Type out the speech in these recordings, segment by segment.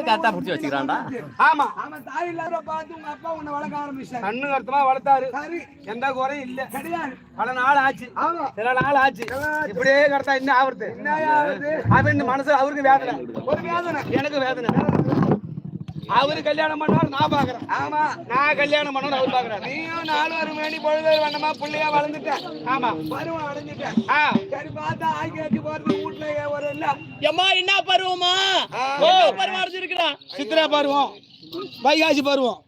கூட கரெக்டா புடிச்சு வச்சுக்கிறான்டா. ஆமா. அவன் தாய் இல்லாத பார்த்து உங்க அப்பா உன்னை வளர்க்க ஆரம்பிச்சாரு. கண்ணு கருத்துமா வளர்த்தாரு. சரி. எந்த குறையும் இல்ல. கிடையாது. பல நாள் ஆச்சு. ஆமா. சில நாள் ஆச்சு. இப்படியே கரெக்டா இன்னும் ஆவறது. என்னையாவது அவன் மனசு அவருக்கு வேதனை. ஒரு வேதனை. எனக்கு வேதனை. அவரு கல்யாணம் பண்ணாரு நான் பாக்குறேன் ஆமா. நான் கல்யாணம் பண்ணணும் அவர் பாக்குறாரு நீயும் நாலு வரும் வேணி பொழுது வண்ணமா புள்ளையா வளர்ந்துட்ட ஆமா. பருவம் அடைஞ்சிட்ட ஆ. சரி பார்த்தா ஆக்கி வச்சு போறது வீட்டுல ஒரு இல்ல எம்மா என்ன பருவமா? ஓ பருவம் அடைஞ்சிருக்கிறான் சித்திரா பருவம் வைகாசி பருவம்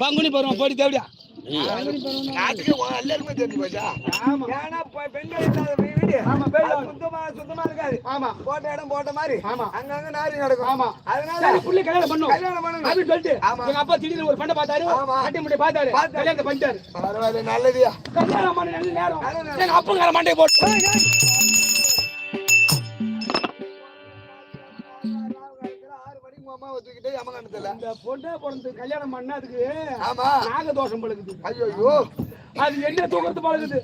பங்குனி பருவம் போடி தேவடியா? நாட்டுக்கு எல்லாருமே தெரிஞ்சு போச்சா? ஆமா. ஏன்னா இப்ப பெண்கள் இல்லாத வீடு. ஆமா, பெண்கள். அது சுத்தமா சுத்தமா இருக்காது. ஆமா. போட்ட இடம் போட்ட மாதிரி. ஆமா. அங்கங்க நாரி நடக்கும். ஆமா. அதனால சரி புள்ளி கல்யாணம் பண்ணும். கல்யாணம் அப்படின்னு சொல்லிட்டு ஆமா. எங்க அப்பா திடீர்னு ஒரு பெண்ணை பார்த்தாரு. ஆமா. கட்டி முடி பார்த்தாரு. கல்யாணத்தை பண்ணிட்டாரு. பரவாயில்ல நல்லதுயா? கல்யாணம் பண்ண நல்ல நேரம். அப்பங்கார போட்டு. அம்மாவை தூக்கிட்டு யமகண்டத்துல இந்த பொண்ணை பிறந்து கல்யாணம் பண்ணதுக்கு ஆமா. நாகதோஷம் பழகுது. ஐயோ அது என்ன தூக்குறது பழகுது?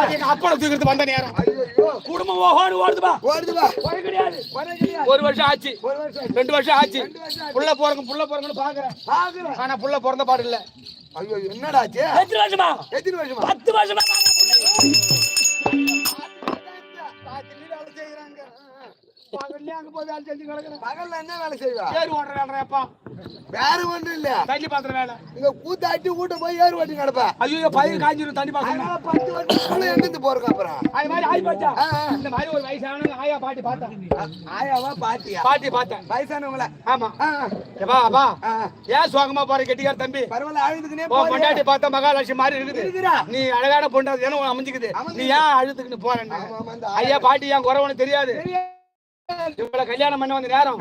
அது எங்க அப்பனை தூக்குறது வந்த நேரம். ஐயோ குடும்பம் ஓஹோடு ஓடுதுப்பா. ஓடுதுவா குறை கிடையாது. குறை கிடையாது. ஒரு வருஷம் ஆச்சு. ஒரு வருஷம் ரெண்டு வருஷம் ஆச்சு. ரெண்டு வருஷம் ஆச்சு. புள்ள போறங்க புள்ள போறங்கன்னு பாக்குறேன். பாக்குறேன். ஆனா புள்ள பிறந்த பாடு இல்ல. ஐயோ என்னடா ஆச்சு? எத்தனை வருஷமா? எத்தனை வருஷமா? பத்து வருஷமா? பகல்ல அங்க போய் வேலை செஞ்சு கிடக்குறேன் பகல்ல என்ன வேலை செய்வா? ஏறு ஓடுற வேலைப்பா வேற ஒண்ணும் இல்ல. தண்ணி பாத்திர வேலை. இங்க கூத்தாட்டி கூட்ட போய் ஏறு ஓட்டி கிடப்பா. ஐயோ பயிர் காஞ்சிரும் தண்ணி பாத்திரம் பத்து வருஷம் எங்கிருந்து போறோம் அப்புறம். அது மாதிரி ஆயி போச்சா ஆ, ஆ. இந்த மாதிரி ஒரு வயசான ஆயா பாட்டி பார்த்தேன் ஆயாவா பாட்டியா? பாட்டி பார்த்தேன் வயசானவங்கள? ஆமா. ஆ, ஏப்பா அப்பா. ஏன் சோகமா போற கெட்டிக்கார தம்பி? பரவாயில்ல அழுதுக்குனே உன் பொண்டாட்டி பார்த்தா மகாலட்சுமி மாதிரி இருக்குது. நீ அழகான அது ஏன்னா அமைஞ்சுக்குது. நீ ஏன் அழுதுக்குன்னு இந்த ஐயா பாட்டி ஏன் குறவனு தெரியாது. இவள கல்யாணம் பண்ண வந்த நேரம்.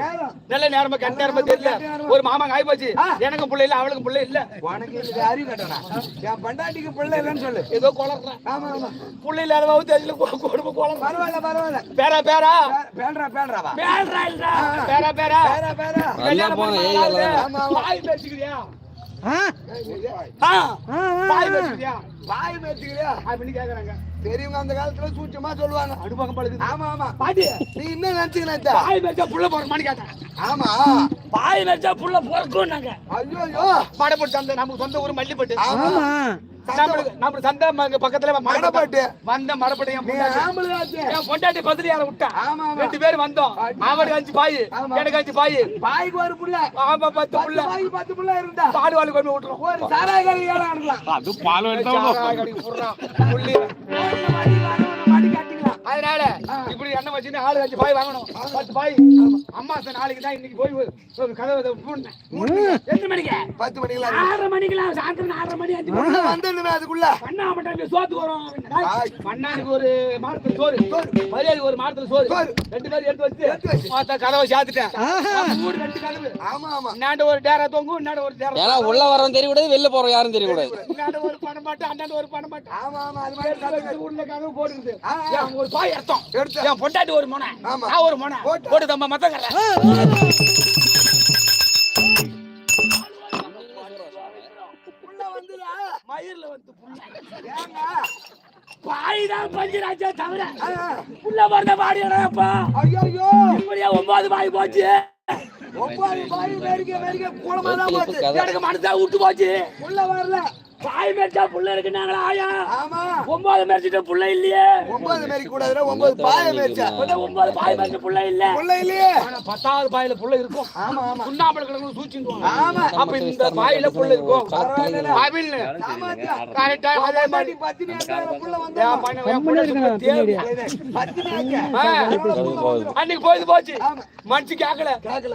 நல்ல நேரமா கெட்ட நேரமா தெரியல. ஒரு மாமாங்க ஆகி போச்சு எனக்கும் பிள்ளை இல்ல அவளுக்கும் பிள்ளை இல்ல. உனக்கு அறிவு கட்டணா என் பண்டாட்டிக்கு பிள்ளை இல்லைன்னு சொல்லு. ஏதோ குளறேன் ஆமா ஆமா. பிள்ளை இல்லாதவாவும் தெரியல கு- குடும்பம் குளம் பரவாயில்ல பரவாயில்ல. பேரா பேரா? பே- பேண்றா பேண்றாவா பேரா இல்லடா பேரா பேரா? பேரா பேரா. கல்யாணம் பண்ண. ஆமா, ஆமா. வாய் பேசிக்கிறியா? ஆ, ஆ வாய் பேசிக்கிறியா? வாய் மேய்ச்சிக்கிறியா அப்படின்னு கேக்குறாங்க. பெரியவங்க அந்த காலத்துல சூட்சமா சொல்லுவாங்க. அடுப்பக்கம் பழுகுது ஆமா ஆமா. பாட்டி. நீ என்ன நினைச்சுக்கிறேன் வாய் பேசா புள்ள போறமான்னு கேட்டேன். ஆமா. பாய் வச்சா புள்ள பிறக்கும் நாங்க ஐயோ. ஐயோ மடப்பட்டு சந்தை நமக்கு சொந்த ஊர் மல்லிப்பட்டு. ஆமா. நம்ம சந்தை பக்கத்துல. வந்த மரப்பட்டு என் பொண்டாட்டி பத்திரி யார விட்டா ரெண்டு பேரும் வந்தோம். அவனுக்கு அஞ்சு பாய். எனக்கு அஞ்சு பாய். பாய்க்கு ஒரு புள்ள. ஆமா பத்து பத்து புள்ள. பத்து புள்ள இருந்தா. பாடு வாழ் கொண்டு விட்டுரும் ஒரு சாராய கடைக்கு அது பால். புள்ளி. அதனால இப்படி எண்ணெய் வச்சுன்னு ஆளு அஞ்சு பாய் வாங்கணும். பத்து பாய். அம்மா சார் நாளைக்கு தான் இன்னைக்கு போய் கதவை மூடினேன். எத்தனை மணிக்கு? பத்து மணிக்கெல்லாம் ஆறரை மணிக்கெல்லாம் சாயந்தரம் ஆறரை மணி அஞ்சு மணி. உள்ள வந்துடணுமே அதுக்குள்ள. பண்ணா மட்டும் சோத்துக்கு வரும். ஆய். மண்ணானுக்கு ஒரு மாரத்துல சோறு. மரியாதை ஒரு மாரத்துல சோறு. சோறு. ரெண்டு பேரும் எடுத்து எடுத்து வச்சு. வச்சு. பார்த்தா கதவை சாத்துட்டேன். வீடு ரெண்டு கதவு. ஆமா ஆமா. இன்னாண்ட ஒரு டேரா தொங்கும் இன்னாண்ட ஒரு டேரா ஏன்னா உள்ள வரவன் தெரியக்கூடாது வெளில போறோம் யாரும் தெரியக்கூடாது. இன்னாண்ட ஒரு பணம் மாட்டு அண்ணாண்ட ஒரு பணம் மாட்டு ஆமா ஆமா அது மாதிரி கதவு. போட்டுருது ஆ. என் ஒரு பாய் அர்த்தம். எடுத்து. என் பொண்டாட்டி ஒரு மொனை. ஆமா. நான் ஒரு மொனை. போட்டு. மத்தங்கற உள்ள வந்துடா மயிர்ல வந்து புள்ள. ஏங்க? பாய் தான் பஞ்சராஜா தவிர. புள்ள பிறந்த பாடி ஐயோ ஐயோ இப்படியே ஒன்பது பாய் போச்சு. ஒன்பது பாய் மேரிக்க மேரிக்க குளமா தான் போச்சு. எனக்கு மனசா விட்டு போச்சு. உள்ள வரல. பாய் மேய்ச்சா புள்ள இருக்குனாங்களா ஆயா? ஆமா. ஒன்பது மேய்ச்சிட்டு புள்ள இல்லையே. ஒன்பது கூடாதுல ஒன்பது பாய இப்பதான் ஒன்பது பாய் மேய்ச்ச புள்ள இல்ல. இல்லையே. ஆனா பத்தாவது பாயில புள்ள இருக்கும். ஆமா ஆமா. சுண்ணாம்பு சூச்சிடுவாங்க ஆமா. அப்ப இந்த பாயில புள்ள இருக்கும். கரெக்டா அதே மாதிரி. பத்தினி புள்ள புள்ள அன்னைக்கு போயிது போச்சு. ஆமா. மனுச்சு கேக்கல.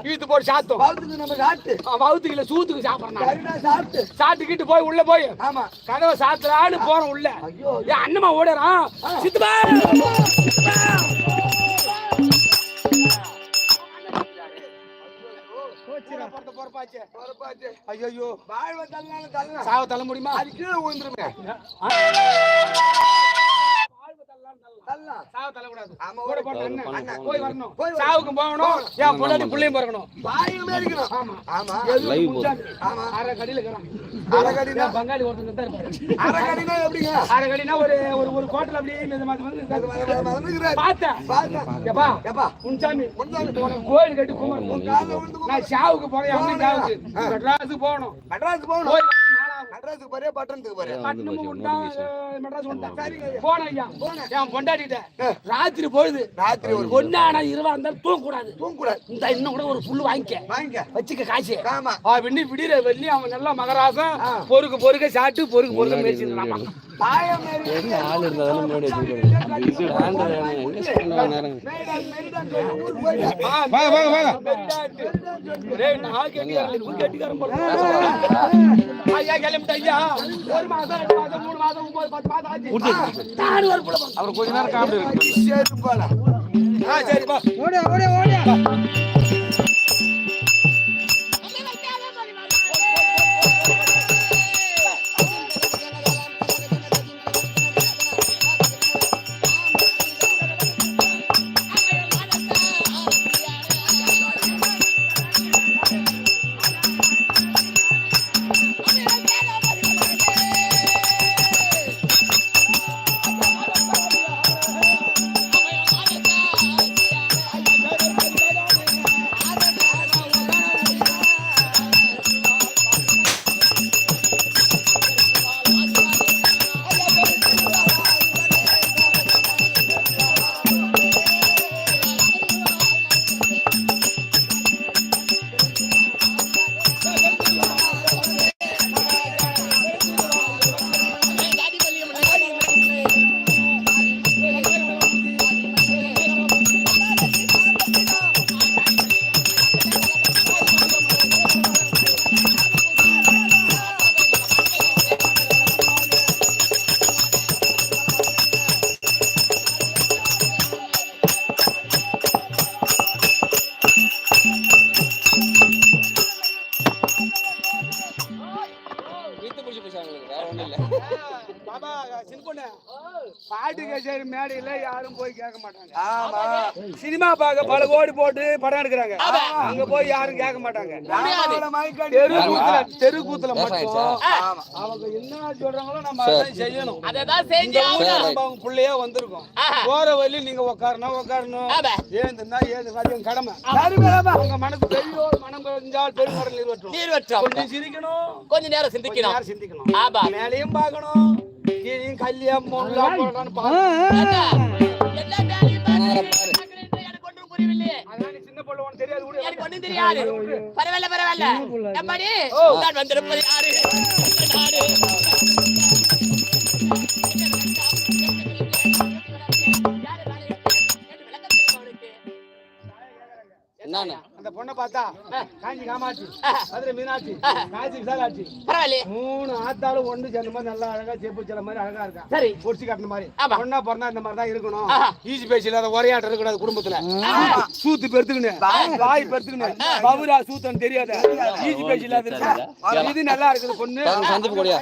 இழுத்து போட்டு சாத்தோம். நம்ம சாப்பிட்டு. வவுத்துக்குல சூத்துக்கு சாப்பிடறான் கருடா சாப்பிட்டு. சாப்பிட்டுக்கிட்டு போய் உள்ள போய் ஆமா கதவை சாத்துறான்னு போறோம் உள்ள. ஐயோ என் அண்ணமா ஓடுறான். சித்துப்பா ஐயோ வாழ்வ தள்ளினாலும் தள்ளலாம் சாவ தள்ள முடியுமா? அது கீழே விழுந்துருமே. சாவுக்கு போகணும். என் பொண்டாட்டி பிள்ளையும் பிறக்கணும். பங்காளி ஒருத்தன் எப்படிங்க? ஒரு ஒரு ஒரு கோட்டில் அப்படியே இந்த மாதிரி. பார்த்தேன்? முன்சாமி. கோயில் கட்டி கும்பிடு. நான் சாவுக்கு சாவுக்கு. மெட்ராஸுக்கு போகணும். மெட்ராஸுக்கு போகணும். மெட்ராஸுக்கு பட்டணத்துக்கு ஐயா. என். ராத்திரி பொழுது ராத்திரி ஒரு ஒன்னானா இருவா இருந்தாலும் தூங்க கூடாது தூங்கக்கூடாது. இந்த இன்னும் கூட ஒரு புல்லு வாங்கிக்க. வாங்கிக்க. வச்சுக்க காசு. ஆமா. விடிற வெள்ளி அவன் நல்லா மகராசம். பொறுக்கு பொறுக்க சாப்பிட்டு பொறுக்கு பொறுக்க என்ன ஆள் இருந்தாலும் முன்னாடி வச்சுக்கிறேன் கெட்டிக்காரன் போல ஐயா ஒரு மாசம் ரெண்டு மாசம் மூணு மாசம் ஒன்பது பத்து மாசம் ஆச்சு. நான் ஒரு புள்ள அவர் கொஞ்ச நேரம் காமெடி இருக்கு சரி, போலாம். ஆ சரிப்பா வீட்டு அங்க போய் யாரும் கேட்க மாட்டாங்க. ராமாவள மயக்கடி. தெரு கூத்துல தெரு கூத்துல பேச மட்டும். அவங்க என்ன சொல்றாங்களோ நம்ம அதான் செய்யணும். இந்த செஞ்சு பிள்ளையே வந்திருக்கோம். போற வழி நீங்க உட்காரணும் உட்காரணும். ஏந்துனா ஏந்து கடமை. உங்க மனசு பெரியோர் மனம் கொஞ்சால் பெருமரம் நிறுவட்டும் நீர் வற்றோம் கொஞ்சம் சிரிக்கணும். கொஞ்ச நேரம் சிந்திக்கணும். நேரம் சிந்திக்கணும். ஆமா மேலையும் பார்க்கணும். கீழையும் கல்லியம் மூணுலாம் போடலாம்னு பார்க்கணும். ஏண்டா, எல்லா வேலையும் பார்த்து எனக்கு ஒன்றும் புரியவில்லையே. உனக்கு தெரியாது விடு. எனக்கு ஒண்ணும் தெரியாது? பரவாயில்ல பரவாயில்ல. எம்மாடி நான் வந்திருப்பது யாரு இந்த அந்த பொண்ணை பார்த்தா காஞ்சி காமாட்சி மதுரை மீனாட்சி காஞ்சி விசாலாட்சி. பரவாயில்லையே. மூணு ஆத்தாலும் ஒண்ணு சேர்ந்த மாதிரி நல்லா அழகா செப்பு சில மாதிரி அழகா இருக்கா? சரி. பொடிச்சு காட்டுன மாதிரி. பொண்ணா பிறந்தா இந்த மாதிரி தான் இருக்கணும். ஈசி பேச்சு இல்லாத ஒரையாட்டம் இருக்கக்கூடாது குடும்பத்துல. சூத்து பெருத்துக்கணும் வாய் பெருத்துக்கணும் பவுரா சூத்தன் தெரியாத. ஈசி பேச்சு இல்லாத. இது. நல்லா இருக்குது பொண்ணு. சந்திப்பு கொடியா.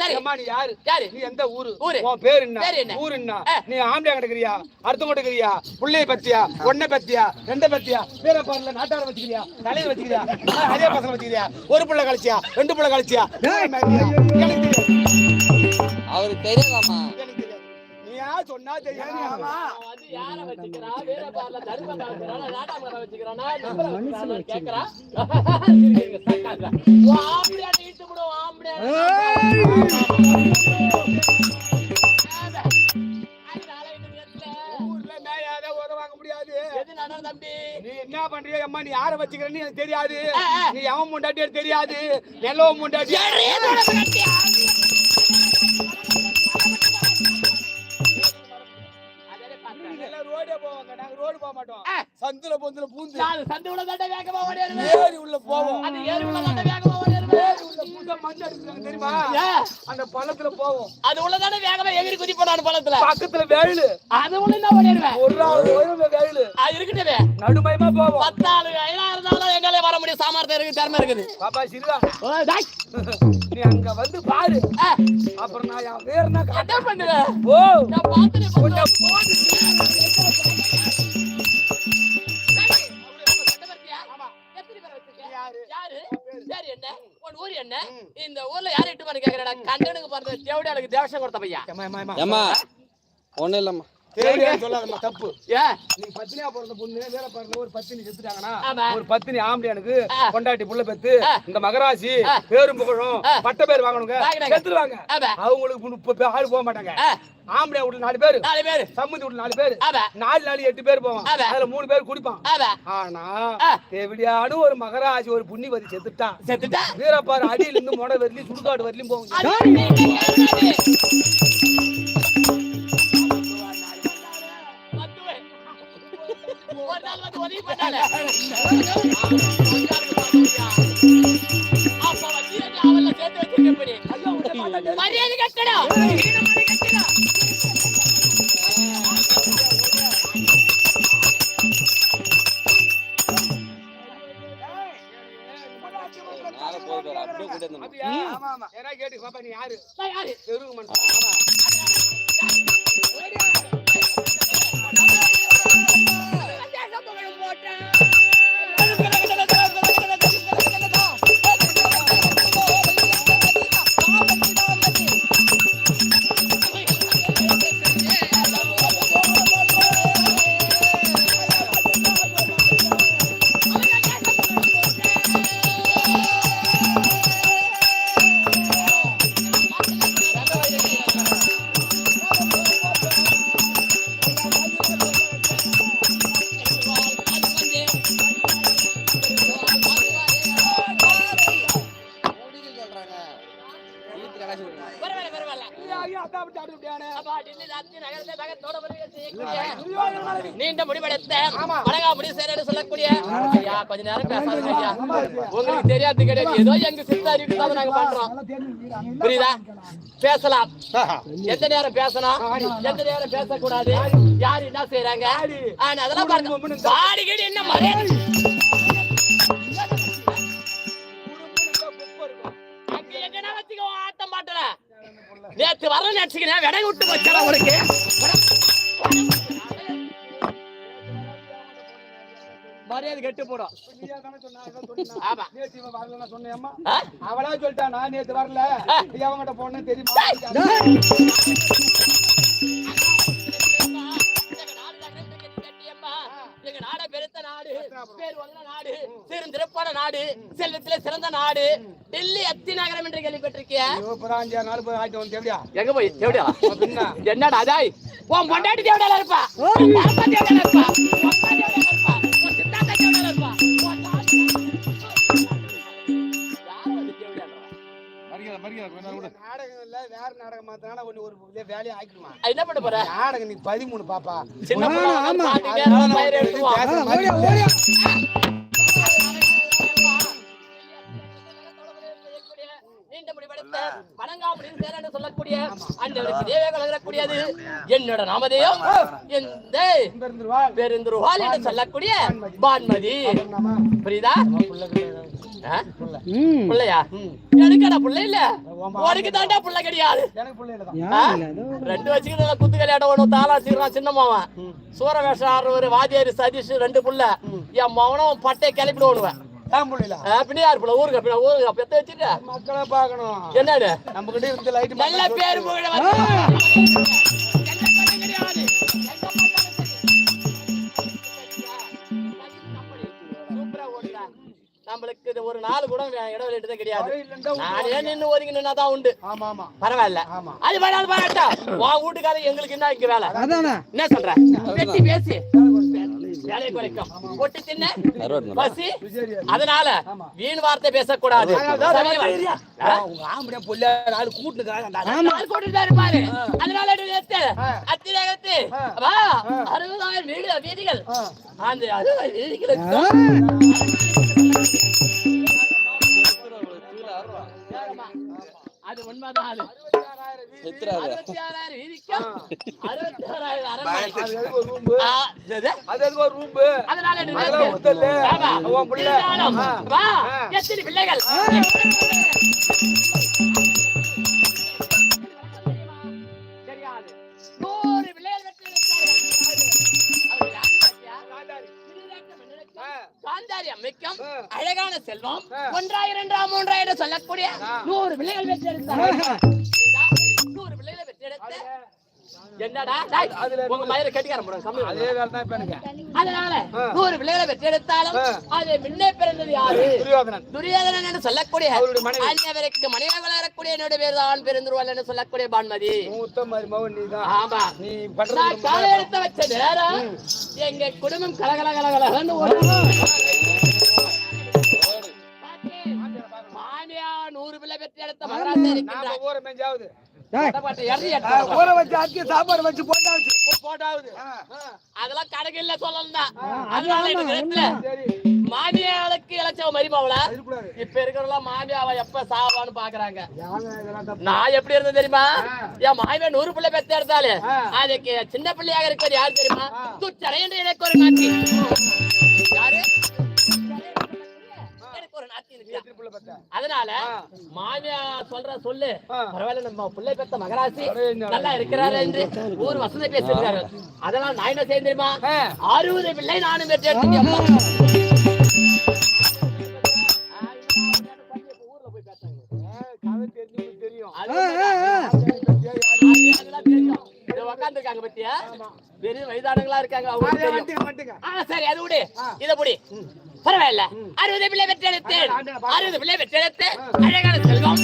சரி. அம்மா, நீ யாரு? யாரு? நீ எந்த ஊரு? ஊரு. உன் பேர் என்ன? ஊர் என்ன. நீ ஆம்பளை கிடக்குறியா? அர்த்தம் கிடக்குறியா புள்ளைய பத்தியா? பொண்ணை பத்தியா? ரெண்ட பத்தியா? பேர பாருல நாட்டார வச்சுக்கிறியா? தலையை வச்சுக்கிறியா? அதே பசங்க வச்சுக்கிறியா? ஒரு புள்ள கழிச்சியா? ரெண்டு புள்ள கழிச்சியா? எனக்கு தெரியாது. அவருக்கு தெரியாதாம்மா எனக்கு தெரியாது. நீ யார் சொன்னா தெரியாது? முடியாது தம்பி? நீ என்ன பண்றியோ அம்மா நீ யார வச்சுக்கிறன்னு எனக்கு தெரியாது. நீ எவன் முண்டாட்டி எனக்கு தெரியாது. நெல்லவ முண்டாட்டி. ரோடே போவாங்க. நாங்க ரோடு போக மாட்டோம். சந்துல பொந்துல பூந்து. சந்து உள்ள தண்டை வேகமா ஓடிடுவேன் ஏரி உள்ள போவோம். அது ஏறி உள்ள தண்டை வேகமா ஓடிடுவேன் மண் அடிக்கிறாங்க தெரியுமா? அந்த பள்ளத்துல போவோம். அது உள்ளதானே வேகமா எகிரி குதிப்போம் பழத்துல பக்கத்துல வேலு அது உள்ள என்ன பண்ணிடுவேன் ஒரு உயரம் வேலு அது இருக்கட்டே நடுமயமா போவோம். பத்தாளு ஐநா இருந்தாலும் எங்களே வர முடியும். சாமர்த்தியம் இருக்கு திறமை இருக்குது. பாப்பா சிறுவா. நீ அங்க வந்து பாரு. அப்புறம் நான் என் வேர்னா என்ன பண்ணுவேன். ஓ. நான் பார்த்துட்டு கொஞ்சம் உன் ஊர் என்ன? இந்த ஊர்ல யாரு இட்டு பண்ணி கேக்குறடா கண்டனுக்கு பிறந்த தேவடியாளுக்கு தேவசம் கொடுத்த பையா ஒண்ணும் இல்லம்மா. சொல்லாதம்மா, தப்பு. நீ பத்தினியா பிறந்த பொண்ணு பாருங்க ஒரு பத்தினி செத்துட்டாங்கன்னா. ஒரு பத்தினி ஆம்பளையானுக்கு. கொண்டாட்டி புள்ள பெத்து. இந்த மகராசி. பேரும் புகழும். பட்ட பேர் வாங்கணுங்க. செத்துருவாங்க. அவங்களுக்கு முப்பது ஆள் போக மாட்டாங்க. ஆம்பளை வீட்டுல நாலு பேர். நாலு பேரு. சம்மந்தி வீட்டுல நாலு பேர். நாலு நாலு எட்டு பேர் போவான். அதுல மூணு பேர் குடிப்பான். ஆனா. தேவடியானு ஒரு மகராசி ஒரு புண்ணியவதி செத்துட்டான் செத்துட்டா? வீரப்பாரு அடியில இருந்து மொடை வரலையும் சுடுகாடு வரலையும் போகும். உதவி பண்ணாலே. மரியாதை கட்டணும் ஈனமணி கட்டணும். மேல போய் பாரு பேசலாம். எந்த நேரம் பேசணும்? எந்த நேரம் பேசக்கூடாது? யாரு என்ன செய்யறாங்க ஆனா அதெல்லாம் பாருங்க. பாடிக்கிட்டு என்ன மரியாதை? ஆட்டம் மாட்டல நேத்து வர நினைச்சுக்கிறேன் விடை விட்டு வச்சாரா உனக்கு. எங்க நாடு நகரத்தை கட்டி கட்டியம்மா. எங்க நாட பெருத்த நாடு பேர் வந்த நாடு சிறும் சிறப்பான நாடு செல்வத்திலே சிறந்த நாடு டெல்லி அத்தி நகரம் என்று கேள்விப்பட்டிருக்கிய என்னடா அதாய் உன் பொண்டாட்டி தேவடியால இருப்பா. இருப்பா? நாடகம் இல்ல வேற நாடகம் மாத்தினா ஒண்ணு ஒரு இதே வேலையை ஆக்கிடுமா என்ன பண்ண போற? நாடகம் நீ பதிமூணு பாப்பா. சின்ன சேரன்னு சொல்லக்கூடிய அண்டவருக்கு தேவே கலகக்கூடியது என்னோட நாமதேயம். எந்த பெருந்துருவாள். என்று சொல்லக்கூடிய பான்மதி. ஆமா. புரியுதா? புள்ளையா? எனக்கடா புள்ள இல்ல? உனக்கு தாண்டா புள்ள கிடையாது? ரெண்டு வச்சுக்கிட்டு நல்லா குத்து கல்யாணம் ஒண்ணு தாளா சீரா சின்ன மாவன் சூர வேஷம் ஆடுறவர் வாத்தியார் சதீஷ் ரெண்டு புள்ள. என் மவனும் பட்டை கிளப்பிட்டு ஓடுவேன் தான் புள்ள யார் புள்ள? ஊருக்கு பின்ன ஊருக்கு பெத்த வச்சுட்டு. மக்களை பார்க்கணும். என்னது? நம்ம கிட்ட இருந்த லைட் நல்ல பேர் நம்மளுக்கு இது ஒரு நாள் கூட இடம் விட்டு கிடையாது. நானே நின்னு ஒதுங்கி நின்னாதான் உண்டு. ஆமா. ஆமா பரவாயில்ல. அது வேணாலும் பாராட்டா உன் வீட்டுக்காரன் எங்களுக்கு என்ன இங்க வேலை? என்ன சொல்ற? வெட்டி பேசி. வேலையை குறைக்கும். ஒட்டி தின்ன. அறுபது பசி. அதனால வீண் வார்த்தை பேசக்கூடாது. நாலு கூட்டிட்டு இருப்பாரு. அதனால அத்திரகத்து. வா. அறுபதாயிரம் வீடு வீதிகள். அந்த அறுபதாயிரம் வீதிகளுக்கு ஏறமா. உண்மைதான் அது. செத்துறாத பிள்ளைகள் காந்தாரி அம்மைக்கும் ஆ. அழகான செல்வம். ஒன்றாயிரம் இரண்டாம் மூன்றாயிரம் சொல்லக்கூடிய ஆ. நூறு பிள்ளைகள் பெற்றெடுத்தார்கள் புரியுதா? நூறு பிள்ளைகளை பெற்றெடுத்து என்னடா? டேய், அதுல உங்க மயிரை கட்டிக்கார போறேன் கம்மி அதே வேலை தான் இப்ப எனக்கு. அதனால ஆ. நூறு பிள்ளைகளை பெற்றெடுத்தாலும் ஆ. அது முன்னே பிறந்தது யாரு? துரியோதனன். துரியோதனன் என்று சொல்லக்கூடிய. அன்னவருக்கு மனைவி. வளரக்கூடிய என்னுடைய பேர் தான் பெருந்துருவாள் என்று சொல்லக்கூடிய பான்மதி. மூத்த மருமகன் நீ தான் ஆமா. நீ நான் காலை எடுத்து வச்ச நேரம் எங்க குடும்பம் கலகல கலகலன்னு. மாமியா நூறு பிள்ளை பெற்று எடுத்த மகராசா நாம ஊற வச்சு சாப்பாடு வச்சு போட்டாச்சு. போட்டாவது. அதெல்லாம் கணக்கு இல்ல சொல்லலாம் அதனால எனக்கு மாமியாளுக்கு இழைச்சவ இருக்கக்கூடாது. இப்ப இருக்கிறவங்க மாமியாவ எப்ப சாவான்னு பாக்குறாங்க. நான் எப்படி இருந்தேன் தெரியுமா? என் மாமியா நூறு பிள்ளை பெத்து எடுத்தாலே. அதுக்கு சின்ன பிள்ளையாக இருக்கிறது யார் தெரியுமா? ஆ. துச்சரை என்று எனக்கு ஒரு நாட்டி எனக்கு ஒரு இருக்கா. அதனால. மாமியா சொல்ற சொல்லு. பரவாயில்ல நம்ம பிள்ளை பெத்த மகராசி. நல்லா இருக்கிறாரு என்று ஊர் வசதி பேசியிருக்காரு. அதெல்லாம் நான் என்ன செய்ய தெரியுமா. அறுபது பிள்ளை நானும் பெற்று எடுத்துட்டேன் ஊர்ல போய் பேசாங்க கதை தெரிஞ்சு தெரியும். அது அதெல்லாம் தெரியும். இங்க உக்காந்துருக்காங்க பத்தியா? பெரிய வயதானவங்களா இருக்காங்க ஆ, சரி அது விடு. இத புடி. பரவாயில்ல அறுபது பிள்ளை பெற்றெடுத்தேன் அறுபது பிள்ளை பெற்றெடுத்து அழகான செல்வம்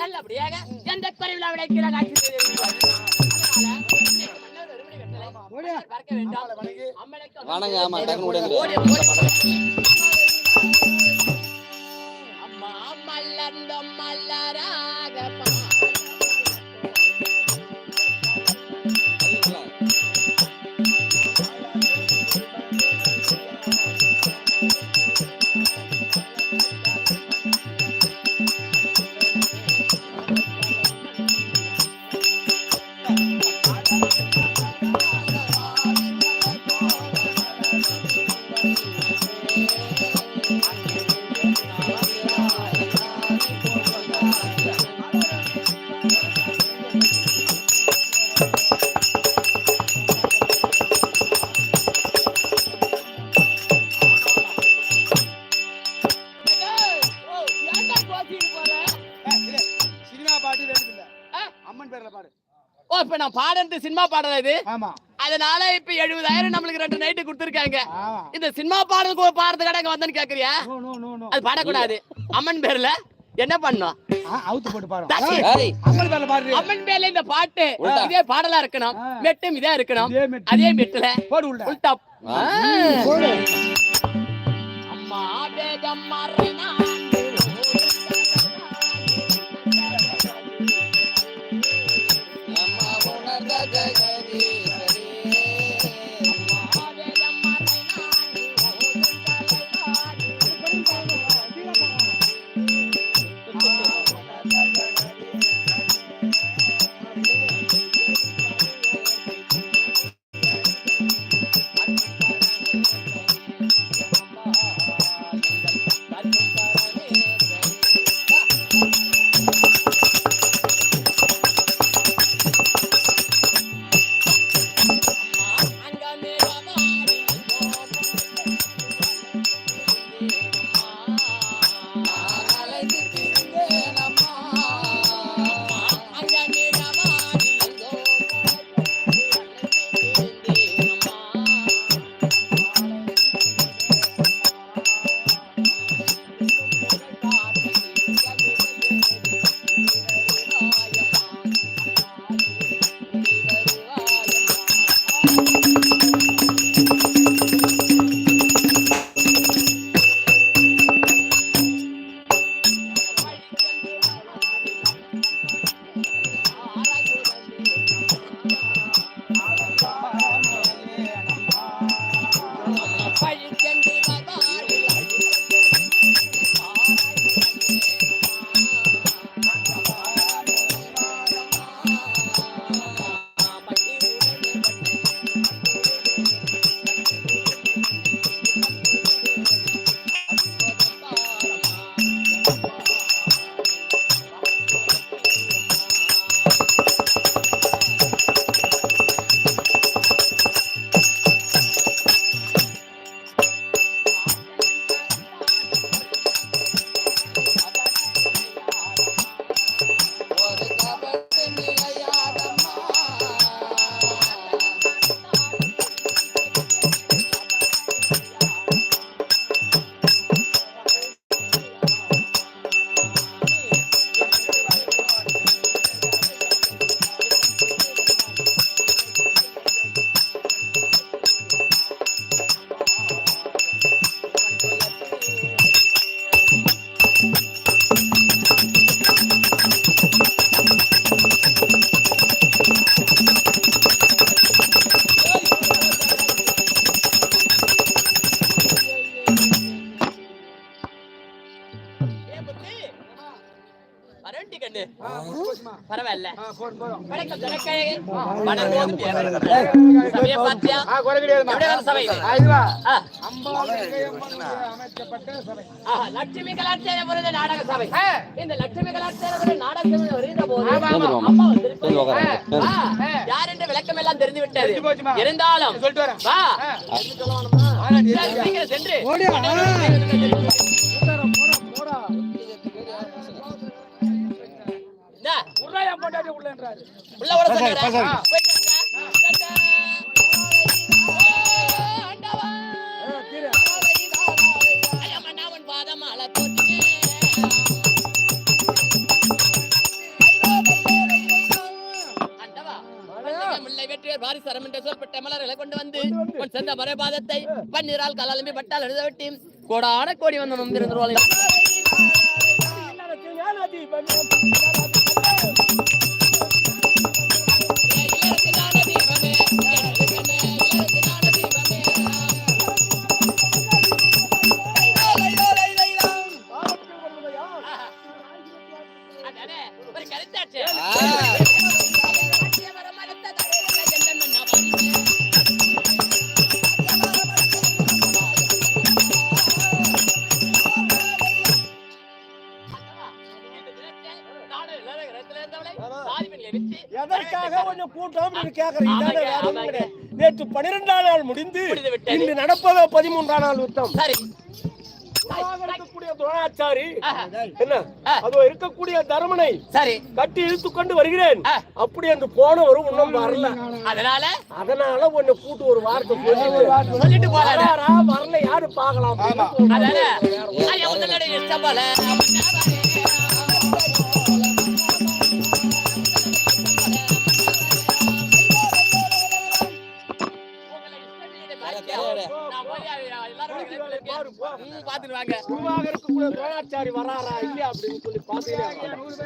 நல்லபடியாக எந்த குறைவில் விளைக்கிற காட்சி செய்திருக்கிறார். அதனால இன்னைக்கு மன்னர் ஒருவனை கட்டளை பார்க்க வேண்டாம் அம்மனுக்கு வணங்க ஆமா டக்குனு ஓடி ஓடி வந்துரு. அம்மா மல்லந்த மல்லராக சினிமா பாடுறது இது ஆமா. அதனால இப்ப எழுபதாயிரம் நம்மளுக்கு ரெண்டு நைட்டு கொடுத்துருக்காங்க. இந்த சினிமா பாடுறதுக்கு ஒரு பாடுறது கடை இங்க வந்தேன்னு கேக்குறியா? நோ நோ நோ நோ அது பாடக்கூடாது. அம்மன் பேர்ல. என்ன பண்ணோம்? அவுத்து போட்டு அம்மன் பேர்ல இந்த பாட்டு. இதே பாடலா இருக்கணும். மெட்டும் இதே இருக்கணும். அதே மெட்டுல. போடு உள்ள. அம்மா வேகம் மறைனான் Bye. லட்சுமி கலாச்சார நாடக சபை. இந்த லட்சுமி கலாச்சார விருது நாடக சபை வருகிற போது. அம்மா யார் என்ற விளக்கம் எல்லாம் தெரிந்து விட்டது. இருந்தாலும் சொல்லிட்டு வரேன். சென்று. போற்றினேன். ஆண்டவா, பண்டிகை முல்லை வெற்றியர் வாரி சரம் என்ற சொல்லப்பட்ட மலர்களை கொண்டு வந்து உன் சென்ற மறைபாதத்தை பன்னீரால் கலாலம்பி பட்டால் எழுத வெட்டி கோடான கோடி வந்து நம்பிருந்துருவாள் எதற்காக கொஞ்சம் கூட்டம். கிடையாது. நேற்று பனிரெண்டாம் நாள் முடிந்து. இன்று நடப்பதோ பதிமூன்றாம் நாள் யுத்தம் சரி இருக்கக்கூடிய துரோணாச்சாரி. என்ன. அதோ இருக்கக்கூடிய தருமனை சரி. கட்டி இழுத்து கொண்டு வருகிறேன். அப்படி என்று போனவரும் இன்னும் வரல. அதனால? அதனால உன்னை கூட்டு ஒரு வார்த்தை சொல்லிட்டு. சொல்லிட்டு போறாரு வரல யாரு பாக்கலாம் ஆமா. போல பாத்துட்டு வாங்க. உருவாக இருக்கக்கூடிய துரோணாச்சாரி வராரா இல்லையா அப்படின்னு சொல்லி பாத்தீங்கன்னா நூறு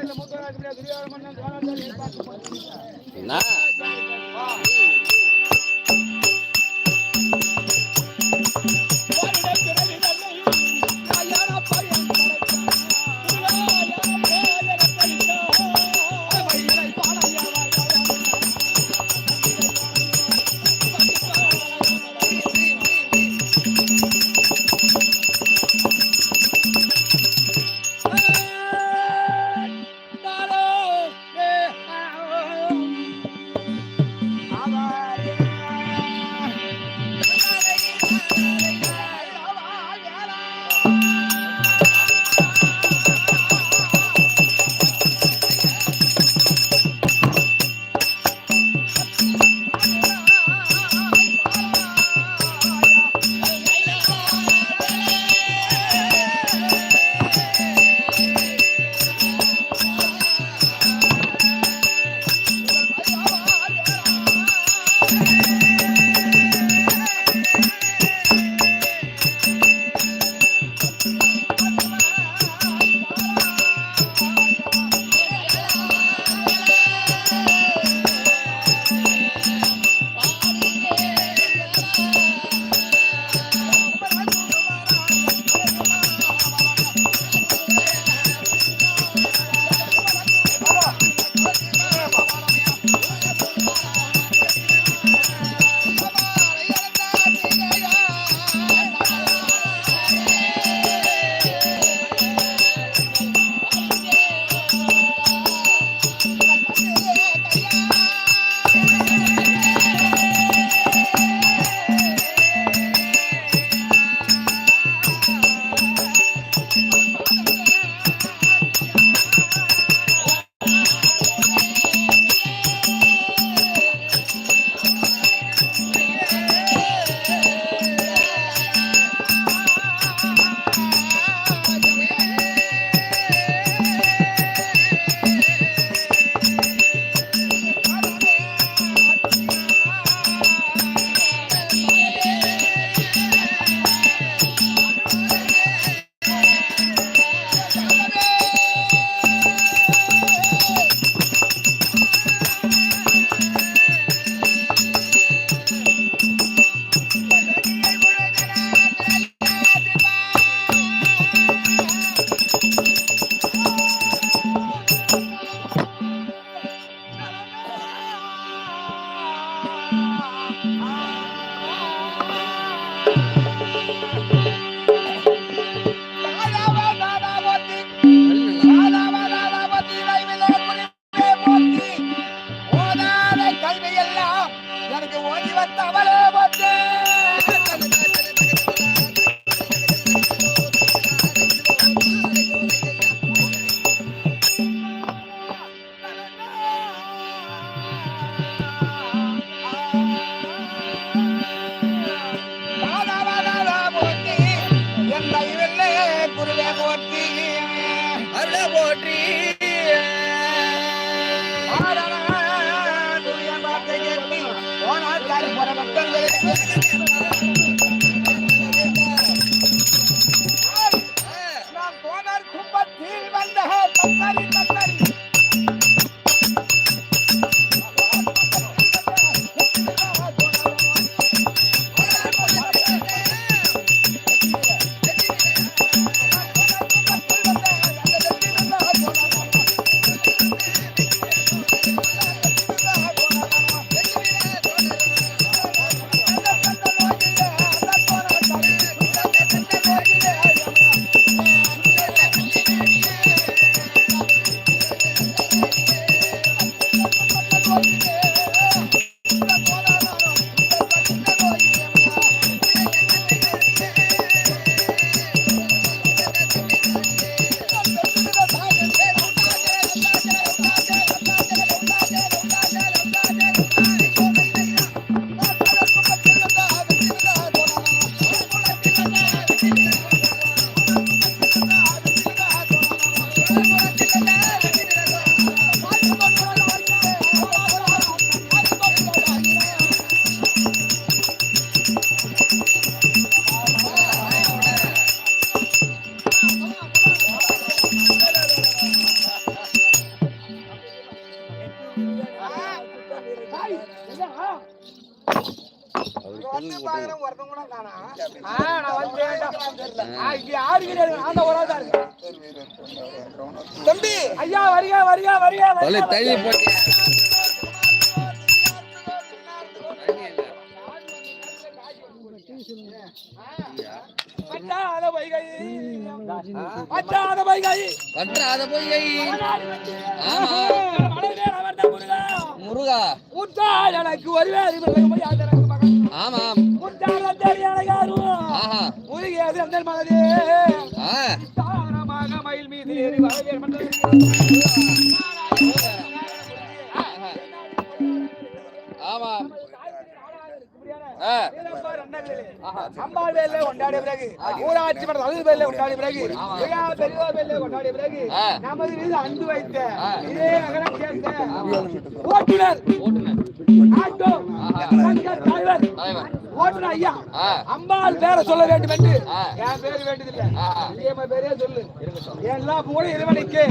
வந்து பாக்குறேன் ஒருத்தன் கூட காணா ஆ நான் வந்து ஆ இங்க யாரு கிடையாது. நான் தான் ஒரு ஆள் தான் இருக்கேன் தம்பி! ஐயா வருக வருக வருக தலை தள்ளி போட்டு. பட்டாத பட்டாத பொய்கை ஆமா. முருகா. முருகா. உத்தா எனக்கு யாதரக்கு மகன் ஆமாம் உத்தால தெரியாத யாரும் ஆஹா. முருகியது அந்த மனதே தாரமாக மயில் மீது ஏறி வரவேல் அம்பாள் பேர்ல கொண்டாடிய பிறகு ஊராட்சி மன்ற தலைவர் பேர்ல கொண்டாடிய பிறகு மிகா பெரியவர் பேர்ல கொண்டாடிய பிறகு. நமது மீது அன்பு வைத்த இதே நகரம் சேர்ந்த ஓட்டுநர். ஆட்டோ. தலைவர். ஓட்டுநர் ஐயா. அம்பாள் பேரை சொல்ல வேண்டும் என்று. என் பேர் வேண்டியதில்லை. இதே பேரே சொல்லு. எல்லா கூட இறைவனுக்கு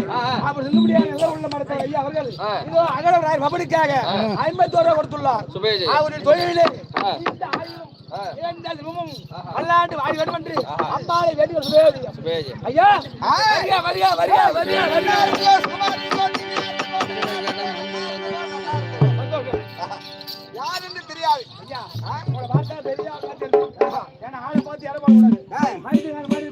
அப்படி சொல்ல முடியாத. நல்ல உள்ள மரத்தை ஐயா அவர்கள். இதோ அகலவராய் பபடிக்காக ஐம்பத்தோரு ரூபாய் கொடுத்துள்ளார். அவருடைய தொழிலிலே ஆ. இந்த பல்லாண்டு வாடி வேண்டும் என்று அம்பாளை வேண்டி ஐயா வருக வருக வருக வருக வருக யார் என்று தெரியாது. ஐயா உங்களை பார்த்தா தெரியா ஏன்னா ஆளை பார்த்து இடம் போடக்கூடாது மனிதன் மாதிரி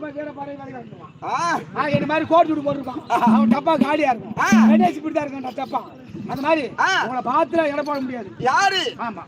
வேலை கட்டணுமா ஆ. என்ன மாதிரி கோட் சுட்டு போட்டிருப்பான். அவன் டப்பா காலியா இருக்கும். கணேஷ் இப்படி தான் இருக்கான் டப்பா. அந்த மாதிரி உங்களை பார்த்து இடம் போட முடியாது. யாரு? ஆமா.